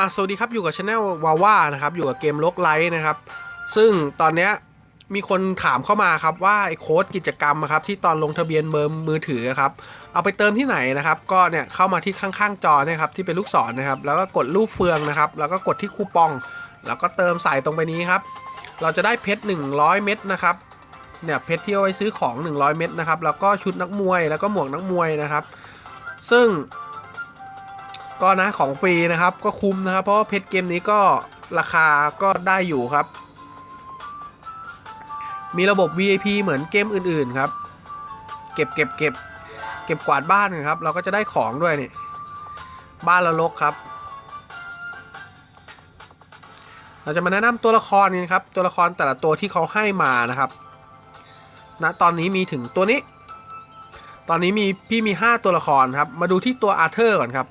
อะสวัสดีครับอยู่กับช anel วาว่านะครับอยู่กับเกมล็อกไลท์นะครับ ซึ่งตอนเนี้ยมีคนถามเข้ามาครับว่าไอ้โค้ดกิจกรรมครับที่ตอนลงทะเบียนเบอร์มือถือครับเอาไปเติมที่ไหนนะครับ ก็เนี่ยเข้ามาที่ข้างๆจอเนี่ยครับที่เป็นลูกศรนะครับ แล้วก็กดรูปเฟืองนะครับ แล้วก็กดที่คูปอง แล้วก็เติมใส่ตรงไปนี้ครับ เราจะได้เพชร100 เม็ดนะครับเนี่ยเพชรที่เอาไว้ซื้อของ 100 เม็ดนะครับแล้วก็ชุดนักมวยแล้วก็หมวกนักมวยนะครับ ซึ่ง ก็นะของฟรีนะครับก็คุ้มนะครับ เพราะว่าเพชรเกมนี้ก็ราคาก็ได้อยู่ครับ มีระบบ VIP เหมือนเกมอื่นๆครับ เก็บเก็บเก็บเก็บกวาดบ้านครับ เราก็จะได้ของด้วยนี่บ้านละลกครับ เราจะมาแนะนำตัวละครนี่ครับ ตัวละครแต่ละตัวที่เขาให้มานะครับณนะตอนนี้มีถึงตัวนี้ ตอนนี้มีพี่มี 5 ตัวละครครับ มาดูที่ตัวอาร์เธอร์ก่อนครับ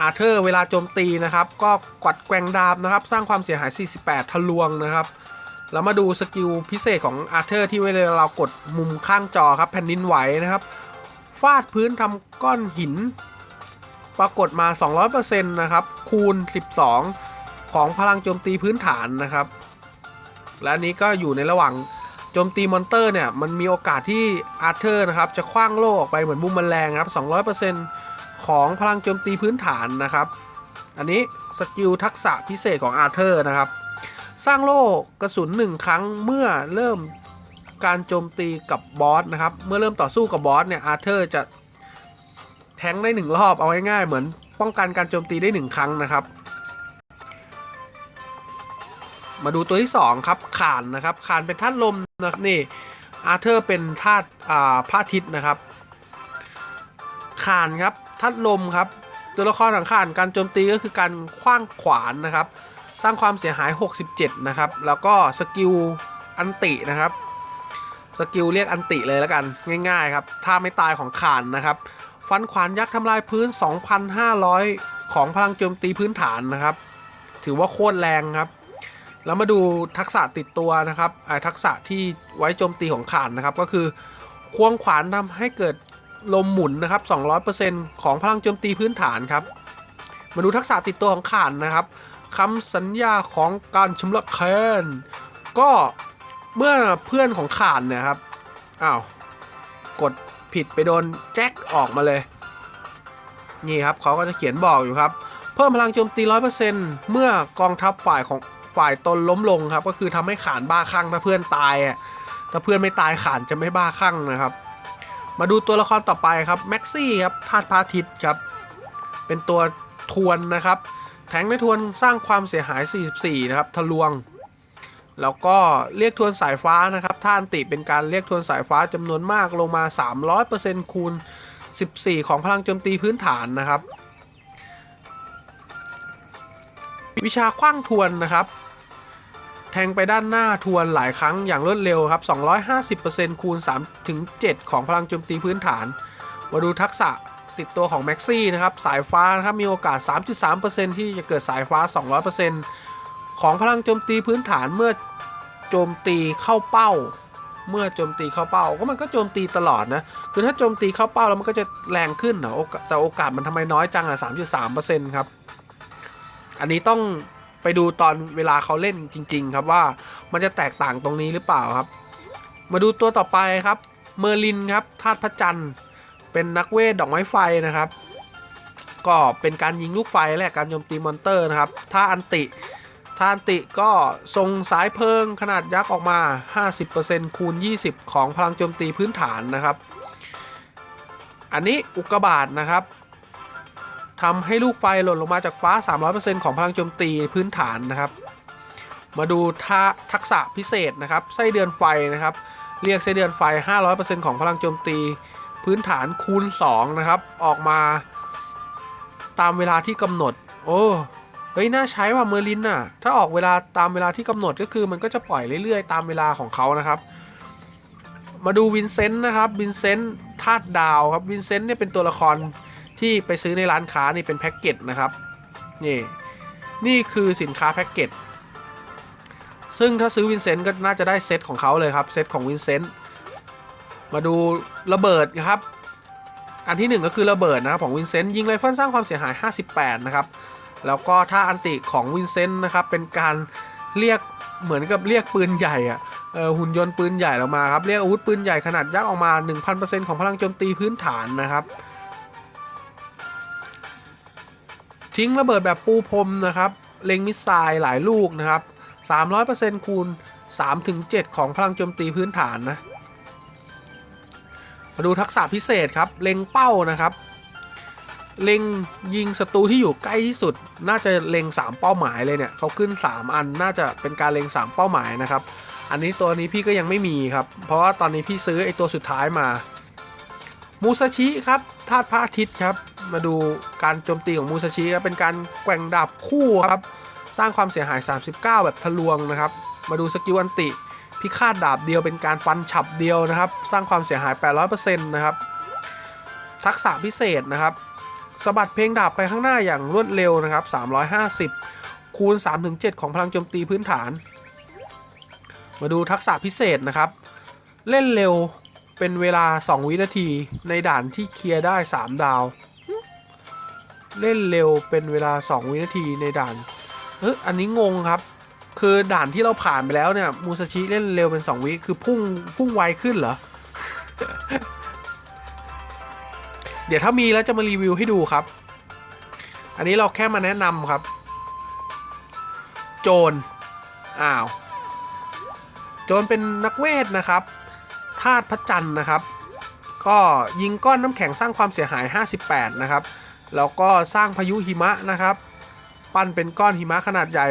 อาร์เธอร์เวลาโจมตีนะครับ ก็กวัดแกว่งดาบนะครับ สร้างความเสียหาย 48 ทะลวงนะครับแล้วมาดูสกิลพิเศษของอาร์เธอร์ที่เวลาเรากดมุมข้างจอครับแผ่นดินไหวนะครับ ฟาดพื้นทำก้อนหิน ปรากฏมา 200%นะครับ คูณ 12 ของพลังโจมตีพื้นฐานนะครับ และนี้ก็อยู่ในระหว่างโจมตีมอนเตอร์เนี่ย มันมีโอกาสที่อาร์เธอร์นะครับ จะคว้างโล่ออกไปเหมือนมุมแมลงครับ 200% ของพลังโจมตีพื้นฐานนะครับ อันนี้สกิลทักษะพิเศษของอาร์เธอร์นะครับ สร้างโล่กระสุน 1 ครั้งเมื่อเริ่มการโจมตีกับบอสนะครับ เมื่อเริ่มต่อสู้กับบอสเนี่ยอาร์เธอร์จะแทงได้ 1 รอบเอาง่ายๆเหมือนป้องกันการโจมตีได้ 1 ครั้งนะครับ มาดูตัวที่ 2 ครับขานนะครับขานเป็นธาตุลมนะครับนี่อาร์เธอร์เป็นธาตุอ่าพระอาทิตย์นะครับขานครับ ธาตุลมครับ ตัวละครของขานการโจมตีก็คือการคว้างขวานนะครับ สร้างความเสียหาย 67 นะครับ แล้วก็สกิลอันตินะครับ สกิลเรียกอันติเลยแล้วกันง่ายๆครับถ้าไม่ตายของขานนะครับ ฟันขวานยักษ์ทำลายพื้น 2,500 ของพลังโจมตีพื้นฐานนะครับ ถือว่าโคตรแรงครับแล้วมาดูทักษะติดตัวนะครับไอ้ทักษะที่ไว้โจมตีของขานนะครับ ก็คือควงขวานทำให้เกิด ลมหมุนนะครับ 200%ของพลังโจมตีพื้นฐานครับ มาดูทักษะติดตัวของขานนะครับคำสัญญาของการชำระแค้นก็เมื่อเพื่อนของขานเนี่ยครับอ้าวกดผิดไปโดนแจ็คออกมาเลย นี่ครับเขาก็จะเขียนบอกอยู่ครับ เพิ่มพลังโจมตี 100%เมื่อกองทัพฝ่ายของฝ่ายตนล้มลงครับ ก็คือทำให้ขานบ้าคลั่งถ้าเพื่อนตายอะถ้าเพื่อนไม่ตายขานจะไม่บ้าคลั่งนะครับ มาดูตัวละครต่อไปครับแม็กซี่ครับธาตุพระอาทิตย์ครับ เป็นตัวทวนนะครับ แทงในทวนสร้างความเสียหาย 44 นะครับ ทะลวง แล้วก็เรียกทวนสายฟ้านะครับท่านติเป็นการเรียกทวนสายฟ้าจำนวนมากลงมา 300%คูณ 14 ของพลังโจมตีพื้นฐานนะครับ วิชาคว้างทวนนะครับ แทงไปด้านหน้าทวนหลายครั้งอย่างรวดเร็วครับ 250%คูณ3ถึง7ของพลังโจมตีพื้นฐาน มาดูทักษะติดตัวของแม็กซี่นะครับ สายฟ้านะครับมีโอกาส 3.3%ที่จะเกิดสายฟ้า 200%ของพลังโจมตีพื้นฐานเมื่อโจมตีเข้าเป้า เมื่อโจมตีเข้าเป้าก็มันก็โจมตีตลอดนะคือถ้าโจมตีเข้าเป้าแล้วมันก็จะแรงขึ้นนะโอกาสแต่โอกาสมันทำไมน้อยจังอะ3.3%ครับอันนี้ต้อง ไปดูตอนเวลาเขาเล่นจริง ๆ ครับว่ามันจะแตกต่างตรงนี้หรือเปล่าครับ มาดูตัวต่อไปครับ เมอร์ลินครับธาตุพระจันทร์ เป็นนักเวทดอกไม้ไฟนะครับ ก็เป็นการยิงลูกไฟและการโจมตีมอนเตอร์นะครับถ้าอันติถ้าอันติก็ทรงสายเพลิงขนาดยักษ์ออกมา 50%คูณ 20 ของพลังโจมตีพื้นฐานนะครับ อันนี้อุกกาบาตนะครับ ทำให้ลูกไฟหล่นลงมาจากฟ้า 300%ของพลังโจมตีพื้นฐานนะครับ มาดูท่าทักษะพิเศษนะครับ ไส้เดือนไฟนะครับ เรียกไส้เดือนไฟ 500%ของพลังโจมตีพื้นฐานคูณ 2 นะครับ ออกมาตามเวลาที่กำหนด โอ้เฮ้ยน่าใช้ว่ะเมอร์ลินน่ะ ถ้าออกเวลาตามเวลาที่กำหนดก็คือมันก็จะปล่อยเรื่อยๆ ตามเวลาของเขานะครับ มาดูวินเซนต์นะครับ วินเซนต์ธาตุดาวครับ วินเซนต์เนี่ยเป็นตัวละคร ที่ไปซื้อในร้านค้านี่เป็นแพ็กเกจนะครับนี่นี่คือสินค้าแพ็กเกจซึ่งถ้าซื้อวินเซนต์ก็น่าจะได้เซตของเขาเลยครับเซตของวินเซนต์มาดูระเบิดนะครับ อันที่หนึ่งก็คือระเบิดนะครับของวินเซนต์ยิงไรเฟิลสร้างความเสียหาย 58 นะครับ แล้วก็ท่าอันติของวินเซนต์นะครับเป็นการเรียกเหมือนกับเรียกปืนใหญ่อะหุ่นยนต์ปืนใหญ่ออกมาครับเรียกอาวุธปืนใหญ่ขนาดยักษ์ออกมา 1,000%ของพลังโจมตีพื้นฐานนะครับ ทิ้งระเบิดแบบปูพรมนะครับ เล็งมิสไซล์หลายลูกนะครับ 300%คูณ 3-7 ของพลังโจมตีพื้นฐานนะ มาดูทักษะพิเศษครับ เล็งเป้านะครับ เล็งยิงศัตรูที่อยู่ใกล้ที่สุด น่าจะเล็ง 3 เป้าหมายเลยเนี่ยเขาขึ้น 3 อัน น่าจะเป็นการเล็ง 3 เป้าหมายนะครับ อันนี้ตัวนี้พี่ก็ยังไม่มีครับ เพราะว่าตอนนี้พี่ซื้อไอตัวสุดท้ายมา มูซาชิครับธาตุพระอาทิตย์ครับ มาดูการโจมตีของมูซาชิครับเป็นการแกว่งดาบคู่ครับ สร้างความเสียหาย 39 แบบทะลวงนะครับ มาดูสกิลอันติ พิฆาตดาบเดียวเป็นการฟันฉับเดียวนะครับ สร้างความเสียหาย 800%นะครับ ทักษะพิเศษนะครับสะบัดเพลงดาบไปข้างหน้าอย่างรวดเร็วนะครับ 350 คูณ 3-7 ของพลังโจมตีพื้นฐาน มาดูทักษะพิเศษนะครับ เล่นเร็ว เป็นเวลา 2 วินาทีในด่านที่เคลียร์ได้ 3 ดาว เล่นเร็วเป็นเวลา 2 วินาทีในด่านเอออันนี้งงครับ คือด่านที่เราผ่านไปแล้วเนี่ยมูซาชิเล่นเร็วเป็น 2 วิคือพุ่งพุ่งไวขึ้นเหรอ เดี๋ยวถ้ามีแล้วจะมารีวิวให้ดูครับ อันนี้เราแค่มาแนะนำครับ โจรอ้าว โจรเป็นนักเวทนะครับ ธาตุพระจันทร์นะครับ ก็ยิงก้อนน้ำแข็งสร้างความเสียหาย 58 นะครับ แล้วก็สร้างพายุหิมะนะครับ ปั้นเป็นก้อนหิมะขนาดใหญ่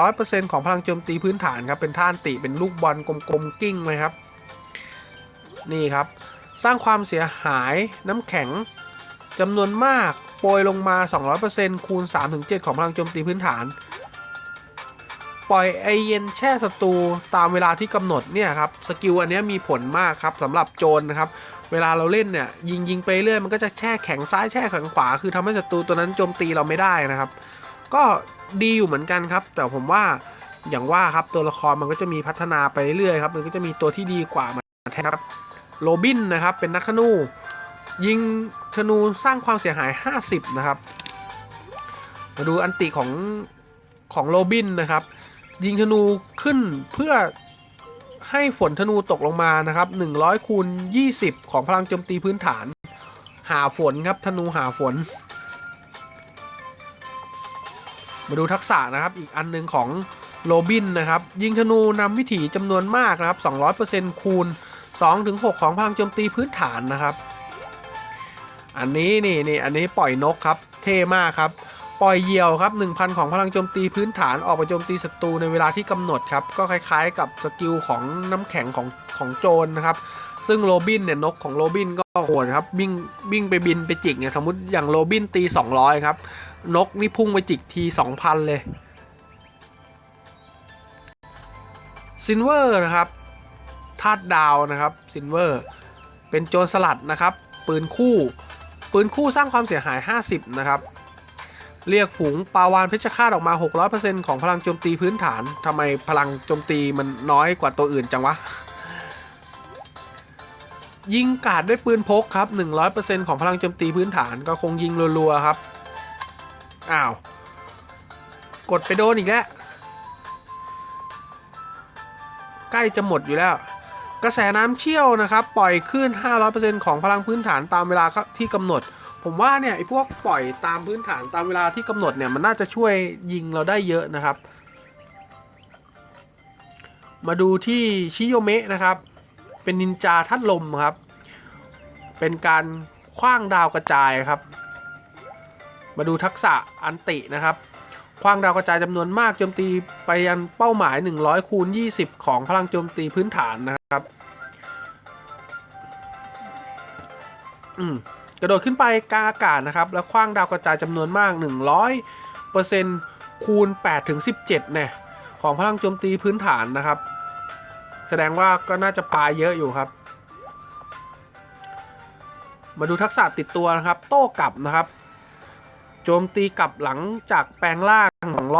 800%ของพลังโจมตีพื้นฐานครับ เป็นท่านติ เป็นลูกบอลกลมๆกิ้งเลยครับ นี่ครับ สร้างความเสียหายน้ำแข็งจำนวนมากโปรยลงมา 200%คูณ 3-7 ของพลังโจมตีพื้นฐาน ปล่อยไอเย็นแช่ศัตรูตามเวลาที่กำหนดเนี่ยครับสกิลอันนี้มีผลมากครับสำหรับโจรนะครับเวลาเราเล่นเนี่ยยิงยิงไปเรื่อยมันก็จะแช่แข็งซ้ายแช่แข็งขวา คือทำให้ศัตรูตัวนั้นโจมตีเราไม่ได้นะครับ ก็ดีอยู่เหมือนกันครับ แต่ผมว่าอย่างว่าครับตัวละครมันก็จะมีพัฒนาไปเรื่อยครับมันก็จะมีตัวที่ดีกว่ามาแทนครับโรบินนะครับเป็นนักธนูยิงธนูสร้างความเสียหาย 50 นะครับ มาดูอันติของของโรบินนะครับ ยิงธนูขึ้นเพื่อให้ฝนธนูตกลงมานะครับ100คูณ20 ของพลังโจมตีพื้นฐาน หาฝนครับธนูหาฝน มาดูทักษะนะครับอีกอันหนึงของโรบินนะครับ ยิงธนูนำวิถีจำนวนมากนะครับ 200%คูณ 2-6 ของพลังโจมตีพื้นฐานนะครับ อันนี้นี่นี่อันนี้ปล่อยนกครับ เท่มากครับ ปล่อยเหยี่ยวครับ 1,000 ของพลังโจมตีพื้นฐานออกไปโจมตีศัตรูในเวลาที่กำหนดครับ ก็คล้ายๆ กับสกิลของน้ำแข็งของของโจรนะครับ ซึ่งโรบินเนี่ยนกของโรบินก็โหดครับวิ่งวิ่งไปบินไปจิกเนี่ยสมมติอย่างโรบินตี 200 ครับ นกนี่พุ่งไปจิกที 2,000 เลยซินเวอร์นะครับธาตุดาวนะครับซินเวอร์เป็นโจรสลัดนะครับ ปืนคู่ ปืนคู่สร้างความเสียหาย 50 นะครับ เรียกฝูงปาวานเพชฌฆาตออกมา 600%ของพลังโจมตีพื้นฐานทำไมพลังโจมตีมันน้อยกว่าตัวอื่นจังวะ ยิงกาดด้วยปืนพกครับ 100%ของพลังโจมตีพื้นฐานก็คงยิงรัวๆครับ อ้าว กดไปโดนอีกแล้ว ใกล้จะหมดอยู่แล้ว กระแสน้ำเชี่ยวนะครับ ปล่อยขึ้น 500%ของพลังพื้นฐานตามเวลาที่กำหนด ผมว่าเนี่ยไอ้พวกปล่อยตามพื้นฐานตามเวลาที่กำหนดเนี่ยมันน่าจะช่วยยิงเราได้เยอะนะครับ มาดูที่ชิโยเมะนะครับ เป็นนินจาทัดลมครับ เป็นการคว้างดาวกระจายครับ มาดูทักษะอันตินะครับคว้างดาวกระจายจำนวนมากโจมตีไปยังเป้าหมาย 100คูณ20 ของพลังโจมตีพื้นฐานนะครับ อืม กระโดดขึ้นไปกลางอากาศนะครับ แล้วคว้างดาวกระจายจำนวนมาก 100%คูณ8ถึง17เนี่ยของพลังโจมตีพื้นฐานนะครับ แสดงว่าก็น่าจะปลาเยอะอยู่ครับ มาดูทักษะติดตัวนะครับ โต้กลับนะครับ โจมตีกลับหลังจากแปลงร่าง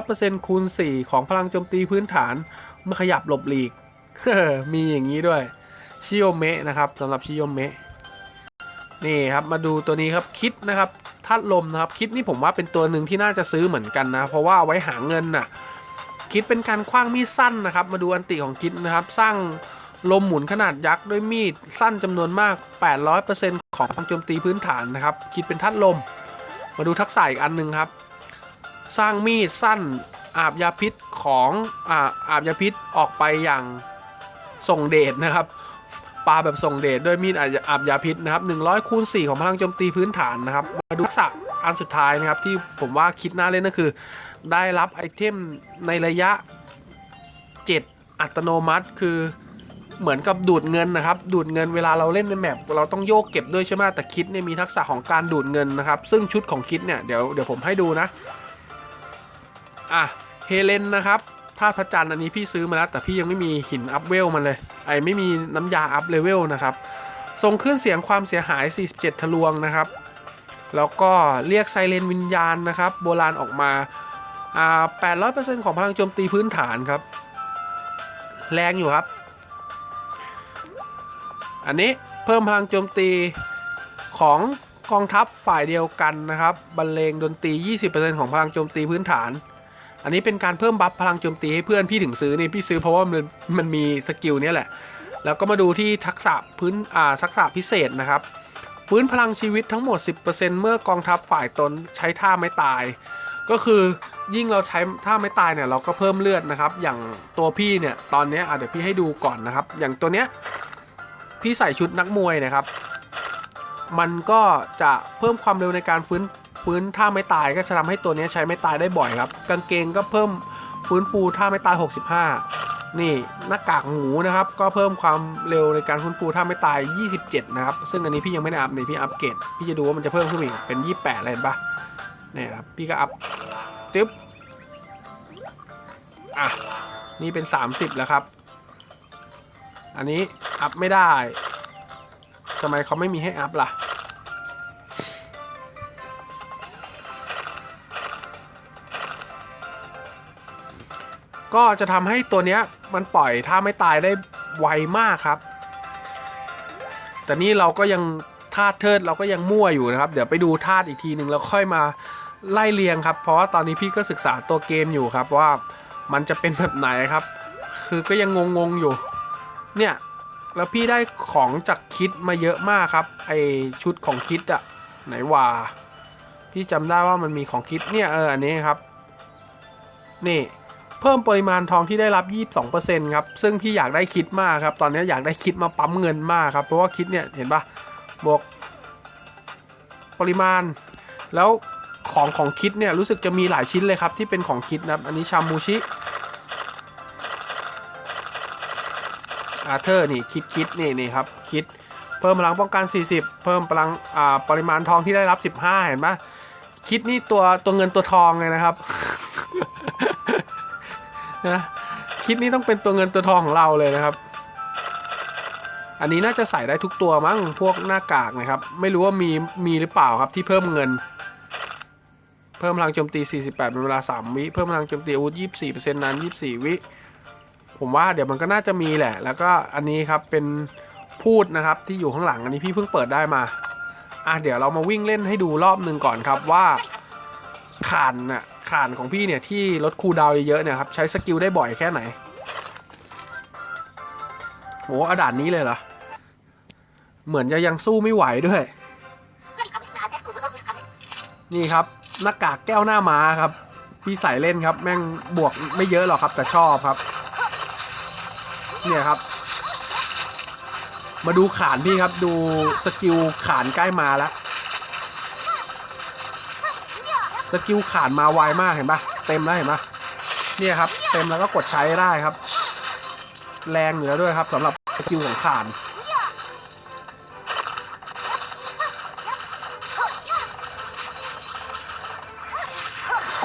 200%คูณ4ของพลังโจมตีพื้นฐาน เมื่อขยับหลบหลีกมีอย่างนี้ด้วยชิโยเมะนะครับสำหรับชิโยเมะ นี่ครับมาดูตัวนี้ครับคิดนะครับธาตุลมนะครับคิดนี่ผมว่าเป็นตัวหนึ่งที่น่าจะซื้อเหมือนกันนะ เพราะว่าเอาไว้หาเงินน่ะคิดเป็นการคว้างมีดสั้นนะครับ มาดูอันติของคิดนะครับ สร้างลมหมุนขนาดยักษ์ด้วยมีดสั้นจำนวนมาก 800%ของพลังโจมตีพื้นฐานนะครับ คิดเป็นธาตุลม มาดูทักษะอีกอันหนึ่งครับ สร้างมีดสั้นอาบยาพิษของอาอาบยาพิษออกไปอย่างส่งเดชนะครับ ปาแบบส่งเดชด้วยมีดอาบอาบยาพิษนะครับ100คูณ4ของพลังโจมตีพื้นฐานนะครับ มาดูทักษะอันสุดท้ายนะครับที่ผมว่าคิดน่าเล่นก็คือ ได้รับไอเทมในระยะ 7 อัตโนมัติคือเหมือนกับดูดเงินนะครับ ดูดเงินเวลาเราเล่นในแมปเราต้องโยกเก็บด้วยใช่ไหมแต่คิดเนี่ยมีทักษะของการดูดเงินนะครับ ซึ่งชุดของคิดเนี่ยเดี๋ยวเดี๋ยวผมให้ดูนะ อะ เฮเลนนะครับ ธาตุพระจันทร์อันนี้พี่ซื้อมาแล้ว แต่พี่ยังไม่มีหินอัพเวลมันเลย ไอ้ไม่มีน้ำยาอัพเลเวลนะครับส่งขึ้นเสียงความเสียหาย 47 ทะลวงนะครับ แล้วก็เรียกไซเรนวิญญาณนะครับ โบราณออกมาอ่า800%ของพลังโจมตีพื้นฐานครับ แรงอยู่ครับ อันนี้เพิ่มพลังโจมตีของกองทัพฝ่ายเดียวกันนะครับ บรรเลงดนตรี 20%ของพลังโจมตีพื้นฐาน อันนี้เป็นการเพิ่มบัฟพลังโจมตีให้เพื่อนพี่ถึงซื้อนี่พี่ซื้อเพราะว่ามันมันมีสกิลนี้แหละ แล้วก็มาดูที่ทักษะพื้นอ่าทักษะพิเศษนะครับฟื้นพลังชีวิตทั้งหมด 10%เมื่อกองทัพฝ่ายตนใช้ท่าไม่ตาย ก็คือยิ่งเราใช้ท่าไม่ตายเนี่ยเราก็เพิ่มเลือดนะครับ อย่างตัวพี่เนี่ยตอนนี้อะเดี๋ยวพี่ให้ดูก่อนนะครับ อย่างตัวเนี้ยพี่ใส่ชุดนักมวยนะครับ มันก็จะเพิ่มความเร็วในการฟื้น ฟื้นท่าไม่ตายก็จะทำให้ตัวนี้ใช้ไม่ตายได้บ่อยครับ กางเกงก็เพิ่มฟื้นฟูท่าไม่ตาย 65 นี่หน้ากากหมูนะครับ ก็เพิ่มความเร็วในการฟื้นฟูท่าไม่ตาย 27 นะครับ ซึ่งอันนี้พี่ยังไม่ได้อัพนี่พี่อัพเกรดพี่จะดูว่ามันจะเพิ่มขึ้นอีกเป็น 28อะไรเห็นปะนี่ครับพี่ก็อัพจึ๊บอะนี่เป็น 30 แล้วครับ อันนี้อัพไม่ได้ทำไมเขาไม่มีให้อัพล่ะ ก็จะทำให้ตัวเนี้ยมันปล่อยถ้าไม่ตายได้ไวมากครับ แต่นี่เราก็ยังธาตุเทิดเราก็ยังมั่วอยู่นะครับ เดี๋ยวไปดูธาตุอีกทีหนึ่งแล้วค่อยมาไล่เรียงครับ เพราะว่าตอนนี้พี่ก็ศึกษาตัวเกมอยู่ครับว่ามันจะเป็นแบบไหนครับ คือก็ยังงงๆอยู่ เนี่ยแล้วพี่ได้ของจากคิดมาเยอะมากครับ ไอชุดของคิดอะไหนว่าพี่จำได้ว่ามันมีของคิดเนี่ยเอออันนี้ครับ นี่ เพิ่มปริมาณทองที่ได้รับ 22%ครับ ซึ่งพี่อยากได้คิดมากครับ ตอนนี้อยากได้คิดมาปั๊มเงินมากครับ เพราะว่าคิดเนี่ย เห็นปะบวก ปริมาณ แล้วของของคิดเนี่ยรู้สึกจะมีหลายชิ้นเลยครับที่เป็นของคิดนะครับ อันนี้ชามูชิอาเธอร์นี่คิดคิดนี่นี่ครับคิดเพิ่มพลังป้องกัน 40 เพิ่มพลังอ่าปริมาณทองที่ได้รับ 15 เห็นปะคิดนี่ตัวตัวเงินตัวทองเลยนะครับ นะคิดนี้ต้องเป็นตัวเงินตัวทองของเราเลยนะครับ อันนี้น่าจะใส่ได้ทุกตัวมั้งพวกหน้ากากนะครับ ไม่รู้ว่ามีมีหรือเปล่าครับที่เพิ่มเงิน เพิ่มพลังโจมตี 48 เป็นเวลา 3 วิ เพิ่มพลังโจมตีอาวุธ 24%นาน24 วิ ผมว่าเดี๋ยวมันก็น่าจะมีแหละ แล้วก็อันนี้ครับเป็นพูดนะครับที่อยู่ข้างหลังอันนี้พี่เพิ่งเปิดได้มาอะเดี๋ยวเรามาวิ่งเล่นให้ดูรอบหนึ่งก่อนครับว่าขานน่ะ ขานของพี่เนี่ยที่ลดคูดาวเยอะๆเนี่ยครับใช้สกิลได้บ่อยแค่ไหนโหอาด่านนี้เลยเหรอ เหมือนจะยังสู้ไม่ไหวด้วย นี่ครับหน้ากากแก้วหน้าม้าครับ พี่ใส่เล่นครับ แม่งบวกไม่เยอะหรอกครับแต่ชอบครับ เนี่ยครับ มาดูขานพี่ครับดูสกิลขานใกล้มาแล้ว สกิลขานมาไวมากเห็นปะเต็มแล้วเห็นปะเนี่ยครับ เต็มแล้วก็กดใช้ได้ครับ แรงอยู่แล้วด้วยครับสำหรับสกิลของขาน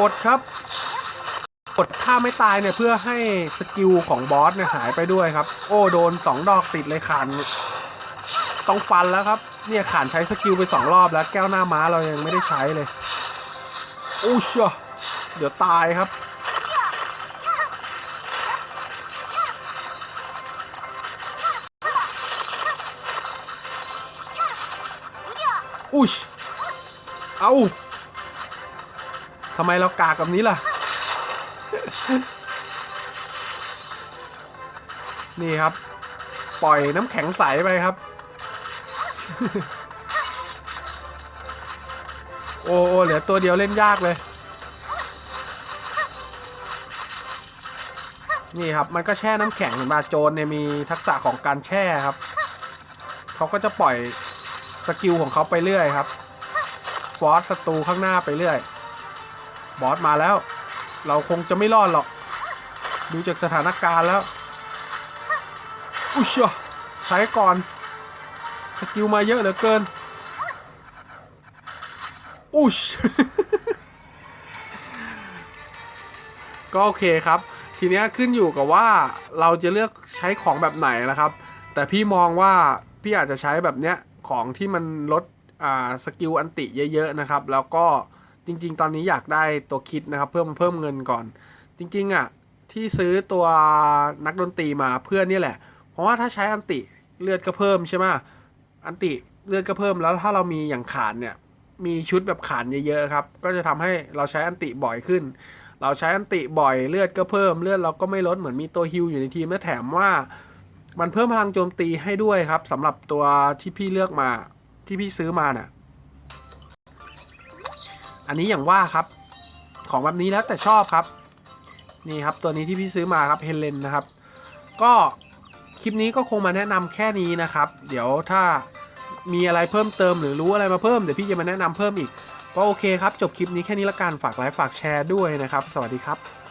กดครับ กดท่าไม่ตายเนี่ยเพื่อให้สกิลของบอสเนี่ยหายไปด้วยครับ โอ้โดนสองดอกติดเลยขานต้องฟันแล้วครับ เนี่ยขานใช้สกิลไปสองรอบแล้วแก้วหน้าม้าเรายังไม่ได้ใช้เลย อู้ชะเดี๋ยวตายครับ อุชเอาทำไมเรากากแบบนี้ล่ะ นี่ครับ ปล่อยน้ำแข็งใสไปครับ โอ้โอเหลือตัวเดียวเล่นยากเลย นี่ครับมันก็แช่น้ำแข็งเหมือนบาโจนเนี่ยมีทักษะของการแช่ครับ เขาก็จะปล่อยสกิลของเขาไปเรื่อยครับฟอสศัตรูข้างหน้าไปเรื่อย บอสมาแล้ว เราคงจะไม่รอดหรอก ดูจากสถานการณ์แล้ว อุ๊ยเชี่ยใช้ก่อน สกิลมาเยอะเหลือเกิน อุ๊ยก็โอเคครับ ทีนี้ขึ้นอยู่กับว่าเราจะเลือกใช้ของแบบไหนนะครับ แต่พี่มองว่าพี่อาจจะใช้แบบเนี้ยของที่มันลดอ่าสกิลอันติเยอะๆนะครับ แล้วก็จริง ๆ ตอนนี้อยากได้ตัวคิดนะครับ เพิ่มเพิ่มเงินก่อน จริง ๆ อะ ที่ซื้อตัวนักดนตรีมาเพื่อนนี่แหละ เพราะว่าถ้าใช้อันติเลือดก็เพิ่มใช่ไหมอันติเลือดก็เพิ่มแล้วถ้าเรามีอย่างขานเนี่ย มีชุดแบบขานเยอะๆครับ ก็จะทำให้เราใช้อันติบ่อยขึ้น เราใช้อันติบ่อยเลือดก็เพิ่มเลือดเราก็ไม่ลดเหมือนมีตัวฮิลอยู่ในทีมและแถมว่า มันเพิ่มพลังโจมตีให้ด้วยครับสำหรับตัวที่พี่เลือกมาที่พี่ซื้อมาน่ะ อันนี้อย่างว่าครับ ของแบบนี้แล้วแต่ชอบครับ นี่ครับตัวนี้ที่พี่ซื้อมาครับเฮเลนนะครับ ก็คลิปนี้ก็คงมาแนะนำแค่นี้นะครับ เดี๋ยวถ้า มีอะไรเพิ่มเติมหรือรู้อะไรมาเพิ่มเดี๋ยวพี่จะมาแนะนำเพิ่มอีก ก็โอเคครับ จบคลิปนี้แค่นี้ละกันฝากไลค์ฝากแชร์ด้วยนะครับ สวัสดีครับ